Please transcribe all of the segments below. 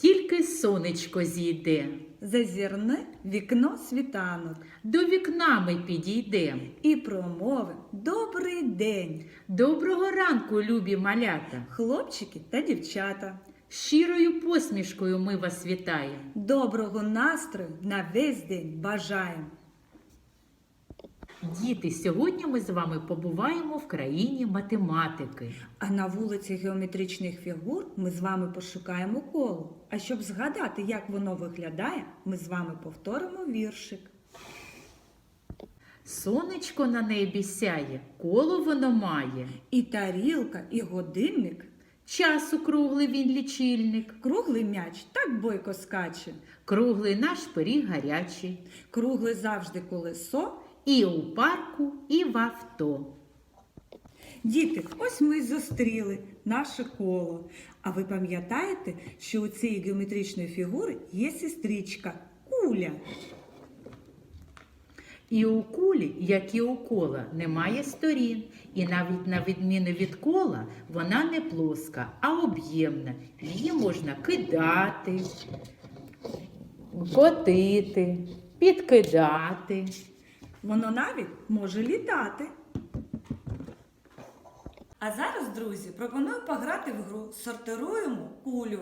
тільки сонечко зійде. Зазірне вікно світанок До вікна ми підійдем. і промовив Добрий день, Доброго ранку, любі малята! хлопчики та дівчата. Щирою посмішкою ми вас вітаємо. Доброго настрою на весь день бажаємо. Діти, сьогодні ми з вами побуваємо в країні математики. А на вулиці геометричних фігур ми з вами пошукаємо коло. А щоб згадати, як воно виглядає, ми з вами повторимо віршик. Сонечко на небі сяє, коло воно має. І тарілка, і годинник, Часу круглий він лічильник, круглий м'яч так бойко скаче, круглий наш пиріг гарячий. кругле завжди колесо. І у парку, і в авто. Діти, ось ми й зустріли наше коло. А ви пам'ятаєте, що у цієї геометричної фігури є сестричка куля. І у кулі, як і у кола, немає сторін. І навіть на відміну від кола, вона не плоска, а об'ємна. Її можна кидати, котити, підкидати. Воно навіть може літати. А зараз, друзі, пропоную пограти в гру Сортируємо кулю.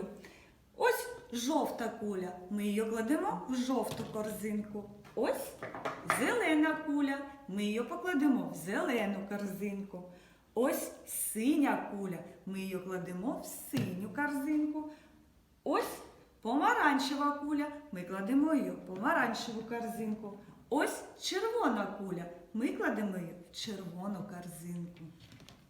Ось жовта куля. Ми її кладемо в жовту корзинку. Ось зелена куля. Ми її покладемо в зелену корзинку. Ось синя куля. Ми її кладемо в синю корзинку. Ось помаранчева куля. Ми кладемо її в помаранчеву корзинку. Ось червона куля. Ми кладемо її в червону корзинку.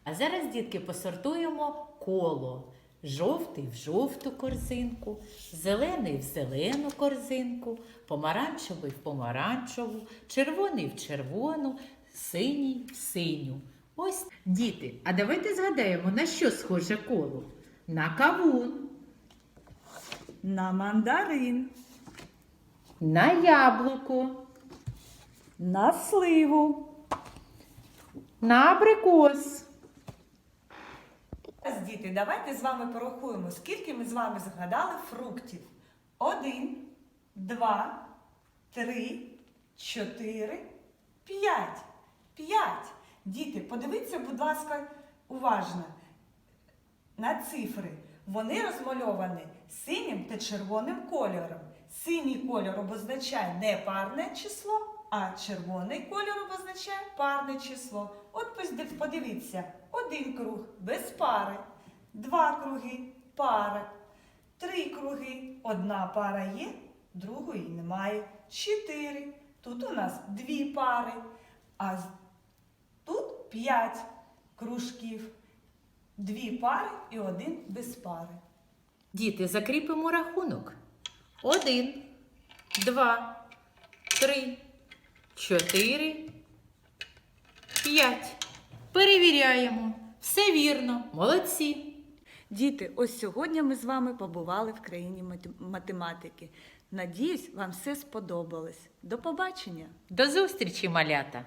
А зараз, дітки, посортуємо коло. Жовтий в жовту корзинку, зелений в зелену корзинку, помаранчевий в помаранчеву, червоний в червону, синій в синю. Ось діти. А давайте згадаємо, на що схоже коло? На кавун, На мандарин, на яблуко, на сливу. на абрикос. Діти, давайте з вами порахуємо, скільки ми з вами згадали фруктів. Один, два, три, чотири, п'ять. П'ять. Діти, подивіться, будь ласка, уважно на цифри. Вони розмальовані синім та червоним кольором. Синій кольор обозначає не парне число, а червоний кольор обозначає парне число. От подивіться, один круг без пари, два круги пара, три круги, одна пара є, другої немає. Чотири. Тут у нас дві пари, а тут п'ять кружків. Дві пари і один без пари. Діти, закріпимо рахунок. Один, два, три, чотири, п'ять. Перевіряємо. Все вірно, молодці. Діти, ось сьогодні ми з вами побували в країні математики. Надіюсь, вам все сподобалось. До побачення! До зустрічі, малята!